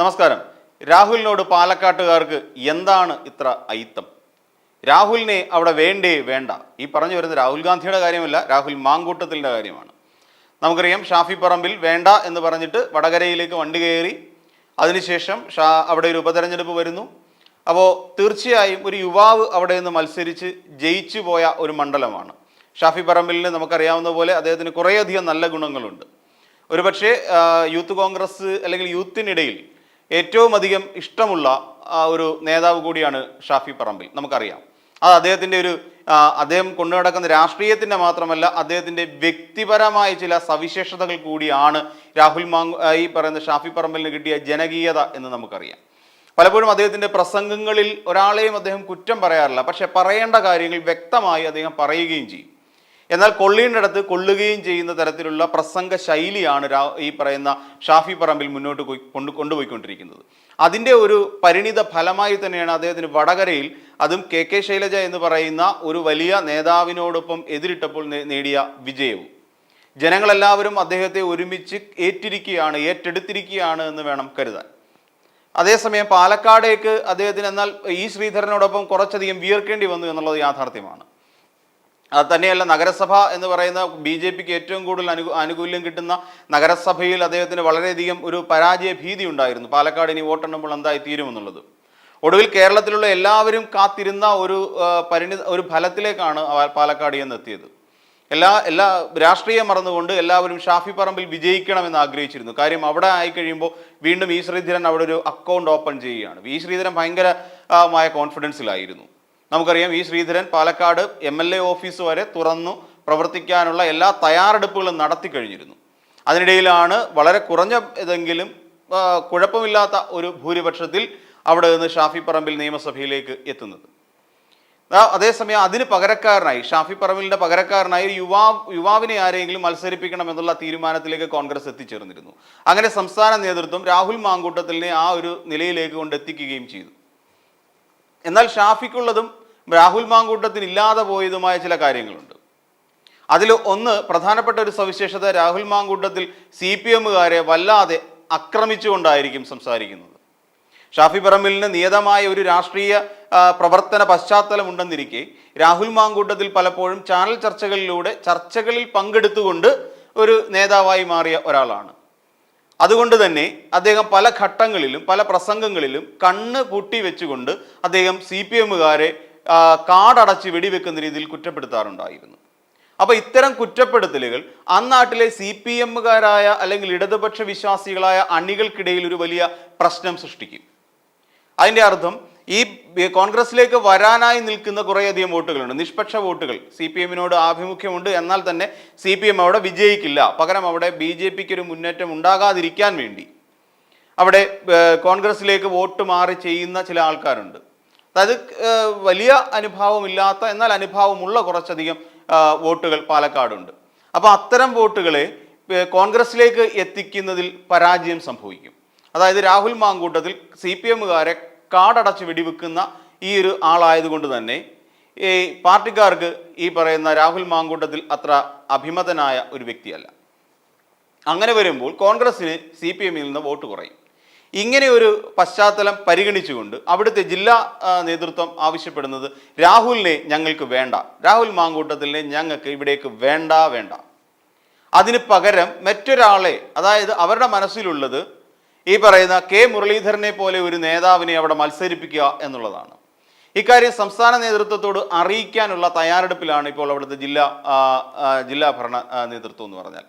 നമസ്കാരം. രാഹുലിനോട് പാലക്കാട്ടുകാർക്ക് എന്താണ് ഇത്ര അയിത്തം? രാഹുലിനെ അവിടെ വേണ്ടേ വേണ്ട. ഈ പറഞ്ഞു വരുന്നത് രാഹുൽ ഗാന്ധിയുടെ കാര്യമല്ല രാഹുൽ മാങ്കൂട്ടത്തിന്റെ കാര്യമാണ്. നമുക്കറിയാം ഷാഫി പറമ്പിൽ വേണ്ട എന്ന് പറഞ്ഞിട്ട് വടകരയിലേക്ക് വണ്ടി കയറി അതിനുശേഷം ഷാ അവിടെ ഒരു ഉപതെരഞ്ഞെടുപ്പ് വരുന്നു. അപ്പോൾ തീർച്ചയായും ഒരു യുവാവ് അവിടെ നിന്ന് മത്സരിച്ച് ജയിച്ചു പോയ ഒരു മണ്ഡലമാണ്. ഷാഫി പറമ്പിലിന് നമുക്കറിയാവുന്ന പോലെ അദ്ദേഹത്തിന് കുറേയധികം നല്ല ഗുണങ്ങളുണ്ട്. ഒരുപക്ഷേ യൂത്ത് കോൺഗ്രസ് അല്ലെങ്കിൽ യൂത്തിനിടയിൽ ഏറ്റവും അധികം ഇഷ്ടമുള്ള ഒരു നേതാവ് കൂടിയാണ് ഷാഫി പറമ്പിൽ. നമുക്കറിയാം. അത് അദ്ദേഹത്തിന്റെ ഒരു അദ്ദേഹം കൊണ്ടു നടക്കുന്ന രാഷ്ട്രീയത്തിന്റെ മാത്രമല്ല അദ്ദേഹത്തിന്റെ വ്യക്തിപരമായ ചില സവിശേഷതകൾ കൂടിയാണ് രാഹുൽ മാങ് ഈ പറയുന്ന ഷാഫി പറമ്പിലിന് കിട്ടിയ ജനകീയത എന്ന് നമുക്കറിയാം. പലപ്പോഴും അദ്ദേഹത്തിന്റെ പ്രസംഗങ്ങളിൽ ഒരാളെയും അദ്ദേഹം കുറ്റം പറയാറില്ല. പക്ഷെ പറയേണ്ട കാര്യങ്ങൾ വ്യക്തമായി അദ്ദേഹം പറയുകയും ചെയ്യും. എന്നാൽ കൊള്ളീണ്ടിടത്ത് കൊള്ളുകയും ചെയ്യുന്ന തരത്തിലുള്ള പ്രസംഗ ശൈലിയാണ് ഈ പറയുന്ന ഷാഫി പറമ്പിൽ മുന്നോട്ട് കൊണ്ട് കൊണ്ടുപോയിക്കൊണ്ടിരിക്കുന്നത്. അതിന്റെ ഒരു പരിണിത ഫലമായി തന്നെയാണ് അദ്ദേഹത്തിന് വടകരയിൽ അതും കെ കെ ശൈലജ എന്ന് പറയുന്ന ഒരു വലിയ നേതാവിനോടൊപ്പം എതിരിട്ടപ്പോൾ നേടിയ വിജയവും. ജനങ്ങളെല്ലാവരും അദ്ദേഹത്തെ ഒരുമിച്ച് ഏറ്റിരിക്കുകയാണ് ഏറ്റെടുത്തിരിക്കുകയാണ് എന്ന് വേണം കരുതാൻ. അതേസമയം പാലക്കാടേക്ക് അദ്ദേഹത്തിന് എന്നാൽ ഈ ശ്രീധരനോടൊപ്പം കുറച്ചധികം വിയർക്കേണ്ടി വന്നു എന്നുള്ളത് യാഥാർത്ഥ്യമാണ്. അത് തന്നെയല്ല നഗരസഭ എന്ന് പറയുന്ന ബി ജെ പിക്ക് ഏറ്റവും കൂടുതൽ അനു ആനുകൂല്യം കിട്ടുന്ന നഗരസഭയിൽ അദ്ദേഹത്തിന് വളരെയധികം ഒരു പരാജയ ഭീതി ഉണ്ടായിരുന്നു. പാലക്കാട് ഇനി വോട്ടെണ്ണുമ്പോൾ എന്തായി തീരുമെന്നുള്ളത് ഒടുവിൽ കേരളത്തിലുള്ള എല്ലാവരും കാത്തിരുന്ന ഒരു പരിണി പരിണിത ഒരു ഫലത്തിലേക്കാണ് പാലക്കാട് എന്ന് എത്തിയത് എല്ലാ എല്ലാ രാഷ്ട്രീയം മറന്നുകൊണ്ട് എല്ലാവരും ഷാഫി പറമ്പിൽ വിജയിക്കണമെന്ന് ആഗ്രഹിച്ചിരുന്നു. കാര്യം അവിടെ ആയി കഴിയുമ്പോൾ വീണ്ടും ഈ ശ്രീധരൻ അവിടെ ഒരു അക്കൗണ്ട് ഓപ്പൺ ചെയ്യുകയാണ്. ഈ ശ്രീധരൻ ഭയങ്കരമായ കോൺഫിഡൻസിലായിരുന്നു നമുക്കറിയാം ഈ Sreedharan Palakkad M L A office വരെ തുറന്നു പ്രവർത്തിക്കാനുള്ള എല്ലാ തയ്യാറെടുപ്പുകളും നടത്തി കഴിഞ്ഞിരുന്നു. അതിനിടയിലാണ് വളരെ കുറഞ്ഞ ഏതെങ്കിലും കുഴപ്പമില്ലാത്ത ഒരു ഭൂരിപക്ഷത്തിൽ അവിടെ നിന്ന് ഷാഫി പറമ്പിൽ നിയമസഭയിലേക്ക് എത്തുന്നത്. അതേസമയം അതിന് പകരക്കാരനായി ഷാഫി പറമ്പിലിന്റെ പകരക്കാരനായി യുവാവ് യുവാ യുവാവിനെ ആരെങ്കിലും മത്സരിപ്പിക്കണം എന്നുള്ള തീരുമാനത്തിലേക്ക് കോൺഗ്രസ് എത്തിച്ചേർന്നിരുന്നു. അങ്ങനെ സംസ്ഥാന നേതൃത്വം രാഹുൽ മാങ്കൂട്ടത്തിലിനെ ആ ഒരു നിലയിലേക്ക് കൊണ്ടെത്തിക്കുകയും ചെയ്തു. എന്നാൽ ഷാഫിക്കുള്ളതും രാഹുൽ മാങ്കൂട്ടത്തിന് ഇല്ലാതെ പോയതുമായ ചില കാര്യങ്ങളുണ്ട്. അതിൽ ഒന്ന് പ്രധാനപ്പെട്ട ഒരു സവിശേഷത രാഹുൽ മാങ്കൂട്ടത്തിൽ സി പി എമ്മുകാരെ വല്ലാതെ ആക്രമിച്ചുകൊണ്ടായിരിക്കും സംസാരിക്കുന്നത്. ഷാഫി പറമ്പിലിന് നിയതമായ ഒരു രാഷ്ട്രീയ പ്രവർത്തന പശ്ചാത്തലം ഉണ്ടെന്നിരിക്കെ രാഹുൽ മാങ്കൂട്ടത്തിൽ പലപ്പോഴും ചാനൽ ചർച്ചകളിലൂടെ ചർച്ചകളിൽ പങ്കെടുത്തുകൊണ്ട് ഒരു നേതാവായി മാറിയ ഒരാളാണ്. അതുകൊണ്ട് തന്നെ അദ്ദേഹം പല ഘട്ടങ്ങളിലും പല പ്രസംഗങ്ങളിലും കണ്ണ് പൂട്ടി വെച്ചുകൊണ്ട് അദ്ദേഹം സി പി എമ്മുകാരെ കാടടച്ച് വെടിവെക്കുന്ന രീതിയിൽ കുറ്റപ്പെടുത്താറുണ്ടായിരുന്നു. അപ്പോൾ ഇത്തരം കുറ്റപ്പെടുത്തലുകൾ അന്നാട്ടിലെ സി പി എമ്മുകാരായ അല്ലെങ്കിൽ ഇടതുപക്ഷ വിശ്വാസികളായ അണികൾക്കിടയിൽ ഒരു വലിയ പ്രശ്നം സൃഷ്ടിക്കും. അതിന്റെ അർത്ഥം ഈ കോൺഗ്രസിലേക്ക് വരാനായി നിൽക്കുന്ന കുറേയധികം വോട്ടുകളുണ്ട്. നിഷ്പക്ഷ വോട്ടുകൾ. സി പി എമ്മിനോട് ആഭിമുഖ്യമുണ്ട്. എന്നാൽ തന്നെ സി പി എം അവിടെ വിജയിക്കില്ല. പകരം അവിടെ ബി ജെ പിക്ക് ഒരു മുന്നേറ്റം ഉണ്ടാകാതിരിക്കാൻ വേണ്ടി. അവിടെ കോൺഗ്രസിലേക്ക് വോട്ട് മാറി ചെയ്യുന്ന ചില ആൾക്കാരുണ്ട്. അതായത് വലിയ അനുഭാവമില്ലാത്ത എന്നാൽ അനുഭാവമുള്ള കുറച്ചധികം വോട്ടുകൾ പാലക്കാടുണ്ട്. അപ്പോൾ അത്തരം വോട്ടുകളെ കോൺഗ്രസിലേക്ക് എത്തിക്കുന്നതിൽ പരാജയം സംഭവിക്കും. അതായത് രാഹുൽ മാങ്കൂട്ടത്തിൽ സി പി എമ്മുകാരെ കാടടച്ച് വെടിവെക്കുന്ന ഈ ഒരു ആളായതുകൊണ്ട് തന്നെ ഈ പാർട്ടിക്കാർക്ക് ഈ പറയുന്ന രാഹുൽ മാങ്കൂട്ടത്തിൽ അത്ര അഭിമതനായ ഒരു വ്യക്തിയല്ല. അങ്ങനെ വരുമ്പോൾ കോൺഗ്രസിന് സി പി എമ്മിൽ നിന്ന് വോട്ട് കുറയും. ഇങ്ങനെ ഒരു പശ്ചാത്തലം പരിഗണിച്ചുകൊണ്ട് അവിടുത്തെ ജില്ലാ നേതൃത്വം ആവശ്യപ്പെടുന്നത് രാഹുലിനെ ഞങ്ങൾക്ക് വേണ്ട. രാഹുൽ മാങ്കൂട്ടത്തിനെ ഞങ്ങൾക്ക് ഇവിടേക്ക് വേണ്ട വേണ്ട. അതിന് പകരം മറ്റൊരാളെ അതായത് അവരുടെ മനസ്സിലുള്ളത് ഈ പറയുന്ന കെ മുരളീധരനെ പോലെ ഒരു നേതാവിനെ അവിടെ മത്സരിപ്പിക്കുക എന്നുള്ളതാണ്. ഇക്കാര്യം സംസ്ഥാന നേതൃത്വത്തോട് അറിയിക്കാനുള്ള തയ്യാറെടുപ്പിലാണ് ഇപ്പോൾ അവിടുത്തെ ജില്ലാ ജില്ലാ ഭരണ നേതൃത്വം എന്ന് പറഞ്ഞാൽ.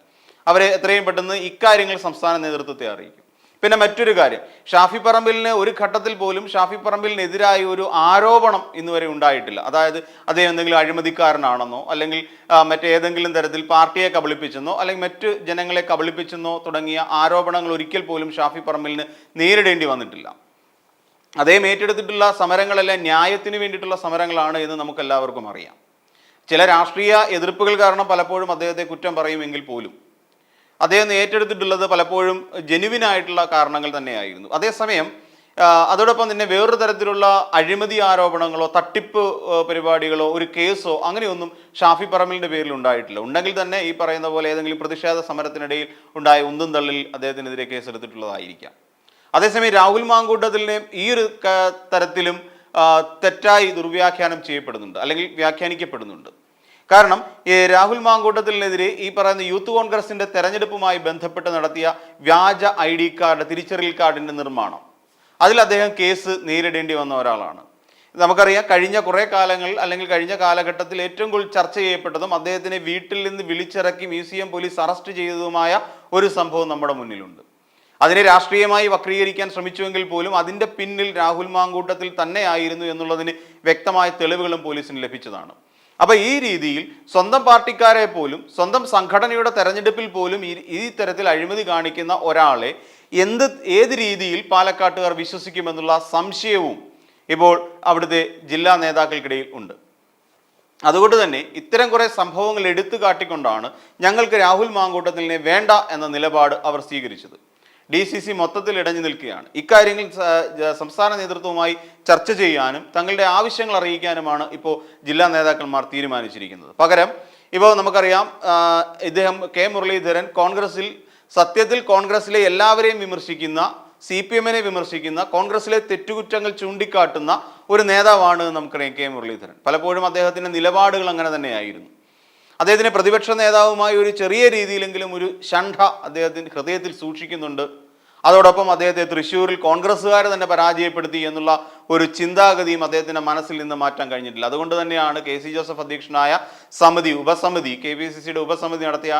അവരെ എത്രയും പെട്ടെന്ന് ഇക്കാര്യങ്ങൾ സംസ്ഥാന നേതൃത്വത്തെ അറിയിക്കും. പിന്നെ മറ്റൊരു കാര്യം ഷാഫി പറമ്പിലിന് ഒരു ഘട്ടത്തിൽ പോലും ഷാഫി പറമ്പിലിനെതിരായ ഒരു ആരോപണം ഇന്നുവരെ ഉണ്ടായിട്ടില്ല. അതായത് അദ്ദേഹം എന്തെങ്കിലും അഴിമതിക്കാരനാണെന്നോ അല്ലെങ്കിൽ മറ്റേതെങ്കിലും തരത്തിൽ പാർട്ടിയെ കബളിപ്പിച്ചെന്നോ അല്ലെങ്കിൽ മറ്റ് ജനങ്ങളെ കബളിപ്പിച്ചെന്നോ തുടങ്ങിയ ആരോപണങ്ങൾ ഒരിക്കൽ പോലും ഷാഫി പറമ്പിലിന് നേരിടേണ്ടി വന്നിട്ടില്ല. അദ്ദേഹം ഏറ്റെടുത്തിട്ടുള്ള സമരങ്ങളെല്ലാം ന്യായത്തിന് വേണ്ടിയിട്ടുള്ള സമരങ്ങളാണ് എന്ന് നമുക്ക് എല്ലാവർക്കും അറിയാം. ചില രാഷ്ട്രീയ എതിർപ്പുകൾ കാരണം പലപ്പോഴും അദ്ദേഹത്തെ കുറ്റം പറയുമെങ്കിൽ പോലും അദ്ദേഹം ഏറ്റെടുത്തിട്ടുള്ളത് പലപ്പോഴും ജെനുവിൻ ആയിട്ടുള്ള കാരണങ്ങൾ തന്നെയായിരുന്നു. അതേസമയം അതോടൊപ്പം തന്നെ വേറൊരു തരത്തിലുള്ള അഴിമതി ആരോപണങ്ങളോ തട്ടിപ്പ് പരിപാടികളോ ഒരു കേസോ അങ്ങനെയൊന്നും ഷാഫി പറമ്പലിന്റെ പേരിൽ ഉണ്ടായിട്ടില്ല. ഉണ്ടെങ്കിൽ തന്നെ ഈ പറയുന്ന പോലെ ഏതെങ്കിലും പ്രതിഷേധ സമരത്തിനിടയിൽ ഉണ്ടായ ഉന്തും തള്ളിൽ അദ്ദേഹത്തിനെതിരെ കേസെടുത്തിട്ടുള്ളതായിരിക്കാം. അതേസമയം രാഹുൽ മാങ്കൂട്ടത്തിലിനെയും ഈ ഒരു തരത്തിലും തെറ്റായി ദുർവ്യാഖ്യാനം ചെയ്യപ്പെടുന്നുണ്ട് അല്ലെങ്കിൽ വ്യാഖ്യാനിക്കപ്പെടുന്നുണ്ട്. കാരണം രാഹുൽ മാങ്കൂട്ടത്തിനെതിരെ ഈ പറയുന്ന യൂത്ത് കോൺഗ്രസിന്റെ തെരഞ്ഞെടുപ്പുമായി ബന്ധപ്പെട്ട് നടത്തിയ വ്യാജ ഐ ഡി കാർഡ് തിരിച്ചറിയൽ കാർഡിന്റെ നിർമ്മാണം. അതിൽ അദ്ദേഹം കേസ് നേരിടേണ്ടി വന്ന ഒരാളാണ്. നമുക്കറിയാം കഴിഞ്ഞ കുറേ കാലങ്ങൾ അല്ലെങ്കിൽ കഴിഞ്ഞ കാലഘട്ടത്തിൽ ഏറ്റവും കൂടുതൽ ചർച്ച ചെയ്യപ്പെട്ടതും അദ്ദേഹത്തിനെ വീട്ടിൽ നിന്ന് വിളിച്ചിറക്കി മ്യൂസിയം പോലീസ് അറസ്റ്റ് ചെയ്തതുമായ ഒരു സംഭവം നമ്മുടെ മുന്നിലുണ്ട്. അതിനെ രാഷ്ട്രീയമായി വക്രീകരിക്കാൻ ശ്രമിച്ചുവെങ്കിൽ പോലും അതിന്റെ പിന്നിൽ രാഹുൽ മാങ്കൂട്ടത്തിൽ തന്നെയായിരുന്നു എന്നുള്ളതിന് വ്യക്തമായ തെളിവുകളും പോലീസിന് ലഭിച്ചതാണ്. അപ്പൊ ഈ രീതിയിൽ സ്വന്തം പാർട്ടിക്കാരെ പോലും സ്വന്തം സംഘടനയുടെ തെരഞ്ഞെടുപ്പിൽ പോലും ഈ ഈ തരത്തിൽ അഴിമതി കാണിക്കുന്ന ഒരാളെ എന്ത് ഏത് രീതിയിൽ പാലക്കാട്ടുകാർ വിശ്വസിക്കുമെന്നുള്ള സംശയവും ഇപ്പോൾ അവിടുത്തെ ജില്ലാ നേതാക്കൾക്കിടയിൽ ഉണ്ട്. അതുകൊണ്ട് തന്നെ ഇത്തരം കുറെ സംഭവങ്ങൾ എടുത്തു കാട്ടിക്കൊണ്ടാണ് ഞങ്ങൾക്ക് രാഹുൽ മാങ്കൂട്ടത്തിനെ വേണ്ട എന്ന നിലപാട് അവർ സ്വീകരിച്ചത്. ഡി സി സി മൊത്തത്തിൽ ഇടഞ്ഞു നിൽക്കുകയാണ്. ഇക്കാര്യങ്ങൾ സംസ്ഥാന നേതൃത്വവുമായി ചർച്ച ചെയ്യാനും തങ്ങളുടെ ആവശ്യങ്ങൾ അറിയിക്കാനുമാണ് ഇപ്പോൾ ജില്ലാ നേതാക്കന്മാർ തീരുമാനിച്ചിരിക്കുന്നത്. പകരം ഇപ്പോൾ നമുക്കറിയാം ഇദ്ദേഹം കെ മുരളീധരൻ കോൺഗ്രസിൽ സത്യത്തിൽ കോൺഗ്രസിലെ എല്ലാവരെയും വിമർശിക്കുന്ന സി പി എമ്മിനെ വിമർശിക്കുന്ന കോൺഗ്രസിലെ തെറ്റുകുറ്റങ്ങൾ ചൂണ്ടിക്കാട്ടുന്ന ഒരു നേതാവാണ് നമുക്കറിയാം കെ മുരളീധരൻ. പലപ്പോഴും അദ്ദേഹത്തിന്റെ നിലപാടുകൾ അങ്ങനെ തന്നെയായിരുന്നു. അദ്ദേഹത്തിന് പ്രതിപക്ഷ നേതാവുമായി ഒരു ചെറിയ രീതിയിലെങ്കിലും ഒരു ഷണ്ഠ അദ്ദേഹത്തിന്റെ ഹൃദയത്തിൽ സൂക്ഷിക്കുന്നുണ്ട്. അതോടൊപ്പം അദ്ദേഹത്തെ തൃശ്ശൂരിൽ കോൺഗ്രസ്സുകാർ തന്നെ പരാജയപ്പെടുത്തി എന്നുള്ള ഒരു ചിന്താഗതിയും അദ്ദേഹത്തിന്റെ മനസ്സിൽ നിന്ന് മാറ്റാൻ കഴിഞ്ഞിട്ടില്ല. അതുകൊണ്ട് തന്നെയാണ് കെ സി ജോസഫ് അധ്യക്ഷനായ സമിതി ഉപസമിതി കെ പി സി സിയുടെ ഉപസമിതി നടത്തിയ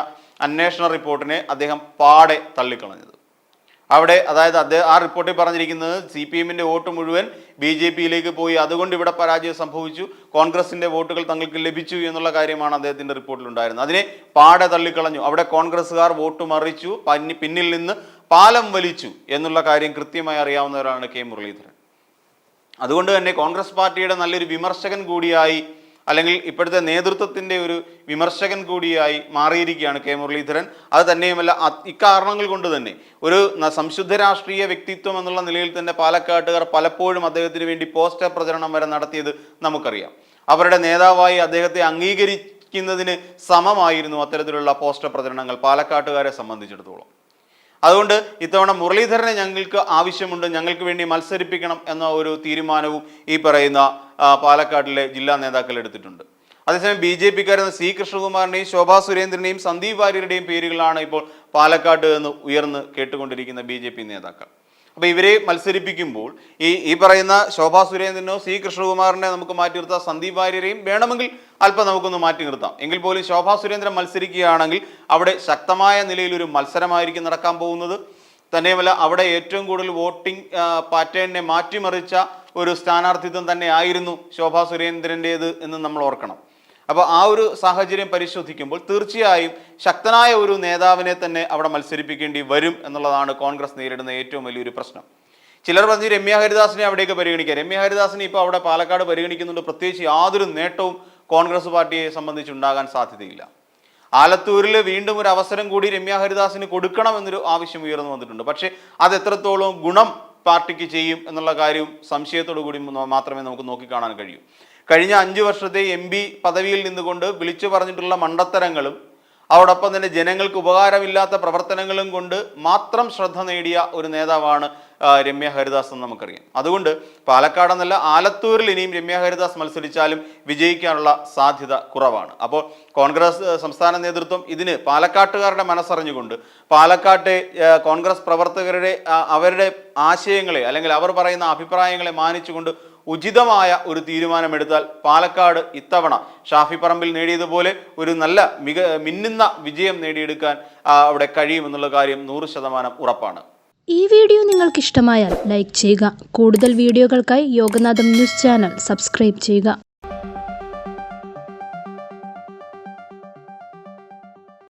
അന്വേഷണ റിപ്പോർട്ടിനെ അദ്ദേഹം പാടെ തള്ളിക്കളഞ്ഞത്. അവിടെ അതായത് അദ്ദേഹം ആ റിപ്പോർട്ടിൽ പറഞ്ഞിരിക്കുന്നത് സി പി എമ്മിന്റെ വോട്ട് മുഴുവൻ ബി ജെ പിയിലേക്ക് പോയി. അതുകൊണ്ട് ഇവിടെ പരാജയം സംഭവിച്ചു. കോൺഗ്രസിന്റെ വോട്ടുകൾ തങ്ങൾക്ക് ലഭിച്ചു എന്നുള്ള കാര്യമാണ് അദ്ദേഹത്തിന്റെ റിപ്പോർട്ടിലുണ്ടായിരുന്നത്. അതിനെ പാടെ തള്ളിക്കളഞ്ഞു. അവിടെ കോൺഗ്രസ്സുകാർ വോട്ട് മറിച്ചു പന്നി പിന്നിൽ നിന്ന് പാലം വലിച്ചു എന്നുള്ള കാര്യം കൃത്യമായി അറിയാവുന്നവരാണ് കെ മുരളീധരൻ. അതുകൊണ്ട് തന്നെ കോൺഗ്രസ് പാർട്ടിയുടെ നല്ലൊരു വിമർശകൻ കൂടിയായി അല്ലെങ്കിൽ ഇപ്പോഴത്തെ നേതൃത്വത്തിന്റെ ഒരു വിമർശകൻ കൂടിയായി മാറിയിരിക്കുകയാണ് കെ മുരളീധരൻ. അത് തന്നെയുമല്ല ഇക്കാരണങ്ങൾ കൊണ്ട് തന്നെ ഒരു സംശുദ്ധ രാഷ്ട്രീയ വ്യക്തിത്വം എന്നുള്ള നിലയിൽ തന്നെ പാലക്കാട്ടുകാർ പലപ്പോഴും അദ്ദേഹത്തിന് വേണ്ടി പോസ്റ്റർ പ്രചരണം വരെ നടത്തിയത് നമുക്കറിയാം. അവരുടെ നേതാവായി അദ്ദേഹത്തെ അംഗീകരിക്കുന്നതിന് സമമായിരുന്നു അത്തരത്തിലുള്ള പോസ്റ്റർ പ്രചരണങ്ങൾ പാലക്കാട്ടുകാരെ സംബന്ധിച്ചിടത്തോളം. അതുകൊണ്ട് ഇത്തവണ മുരളീധരനെ ഞങ്ങൾക്ക് ആവശ്യമുണ്ട് ഞങ്ങൾക്ക് വേണ്ടി മത്സരിപ്പിക്കണം എന്ന ഒരു തീരുമാനവും ഈ പറയുന്ന പാലക്കാടിലെ ജില്ലാ നേതാക്കൾ എടുത്തിട്ടുണ്ട്. അതേസമയം ബി ജെ പിക്കാരെന്ന സി കൃഷ്ണകുമാറിന്റെയും ശോഭാ സുരേന്ദ്രന്റെയും സന്ദീപ് വാര്യരുടെയും പേരുകളാണ് ഇപ്പോൾ പാലക്കാട് എന്ന് ഉയർന്ന് കേട്ടുകൊണ്ടിരിക്കുന്ന ബി നേതാക്കൾ. അപ്പൊ ഇവരെ മത്സരിപ്പിക്കുമ്പോൾ ഈ ഈ പറയുന്ന ശോഭാ സുരേന്ദ്രനോ സി കൃഷ്ണകുമാറിനെ നമുക്ക് മാറ്റി നിർത്താം സന്ദീപ് വാര്യരെയും വേണമെങ്കിൽ അല്പം നമുക്കൊന്ന് മാറ്റി നിർത്താം. എങ്കിൽ പോലും ശോഭാ സുരേന്ദ്രൻ മത്സരിക്കുകയാണെങ്കിൽ അവിടെ ശക്തമായ നിലയിൽ ഒരു മത്സരമായിരിക്കും നടക്കാൻ പോകുന്നത്. തന്നെയുമല്ല അവിടെ ഏറ്റവും കൂടുതൽ വോട്ടിംഗ് പാറ്റേണിനെ മാറ്റിമറിച്ച ഒരു സ്ഥാനാർത്ഥിത്വം തന്നെ ആയിരുന്നു ശോഭാ സുരേന്ദ്രന്റേത് എന്ന് നമ്മൾ ഓർക്കണം. അപ്പോൾ ആ ഒരു സാഹചര്യം പരിശോധിക്കുമ്പോൾ തീർച്ചയായും ശക്തനായ ഒരു നേതാവിനെ തന്നെ അവിടെ മത്സരിപ്പിക്കേണ്ടി വരും എന്നുള്ളതാണ് കോൺഗ്രസ് നേരിടുന്ന ഏറ്റവും വലിയൊരു പ്രശ്നം. ചിലർ പറഞ്ഞു രമ്യ ഹരിദാസിനെ അവിടേക്ക് പരിഗണിക്കുക രമ്യ ഹരിദാസിനെ ഇപ്പോൾ അവിടെ പാലക്കാട് പരിഗണിക്കുന്നുണ്ട്. പ്രത്യേകിച്ച് യാതൊരു നേട്ടവും കോൺഗ്രസ് പാർട്ടിയെ സംബന്ധിച്ചുണ്ടാകാൻ സാധ്യതയില്ല. ആലത്തൂരിൽ വീണ്ടും ഒരു അവസരം കൂടി രമ്യ ഹരിദാസിന് കൊടുക്കണം എന്നൊരു ആവശ്യം ഉയർന്നു വന്നിട്ടുണ്ട്. പക്ഷേ അത് എത്രത്തോളം ഗുണം പാർട്ടിക്ക് ചെയ്യും എന്നുള്ള കാര്യം സംശയത്തോടു കൂടി മാത്രമേ നമുക്ക് നോക്കിക്കാണാൻ കഴിയൂ. കഴിഞ്ഞ അഞ്ച് വർഷത്തെ എം പി പദവിയിൽ നിന്നുകൊണ്ട് വിളിച്ചു പറഞ്ഞിട്ടുള്ള മണ്ടത്തരങ്ങളും അതോടൊപ്പം തന്നെ ജനങ്ങൾക്ക് ഉപകാരമില്ലാത്ത പ്രവർത്തനങ്ങളും കൊണ്ട് മാത്രം ശ്രദ്ധ നേടിയ ഒരു നേതാവാണ് രമ്യ ഹരിദാസ് എന്ന് നമുക്കറിയാം. അതുകൊണ്ട് പാലക്കാട് എന്നല്ല ആലത്തൂരിൽ ഇനിയും രമ്യ ഹരിദാസ് മത്സരിച്ചാലും വിജയിക്കാനുള്ള സാധ്യത കുറവാണ്. അപ്പോൾ കോൺഗ്രസ് സംസ്ഥാന നേതൃത്വം ഇതിന് പാലക്കാട്ടുകാരുടെ മനസ്സറിഞ്ഞുകൊണ്ട് പാലക്കാട്ടെ കോൺഗ്രസ് പ്രവർത്തകരുടെ അവരുടെ ആശയങ്ങളെ അല്ലെങ്കിൽ അവർ പറയുന്ന അഭിപ്രായങ്ങളെ മാനിച്ചുകൊണ്ട് ഉചിതമായ ഒരു തീരുമാനമെടുത്താൽ പാലക്കാട് ഇത്തവണ ഷാഫി പറമ്പിൽ നേടിയതുപോലെ ഒരു നല്ല മിക മിന്നുന്ന വിജയം നേടിയെടുക്കാൻ അവിടെ കഴിയുമെന്നുള്ള കാര്യം നൂറ് ശതമാനം ഉറപ്പാണ്. ഈ വീഡിയോ നിങ്ങൾക്ക് ഇഷ്ടമായാൽ ലൈക്ക് ചെയ്യുക. കൂടുതൽ വീഡിയോകൾക്കായി യോഗനാഥം ന്യൂസ് ചാനൽ സബ്സ്ക്രൈബ് ചെയ്യുക.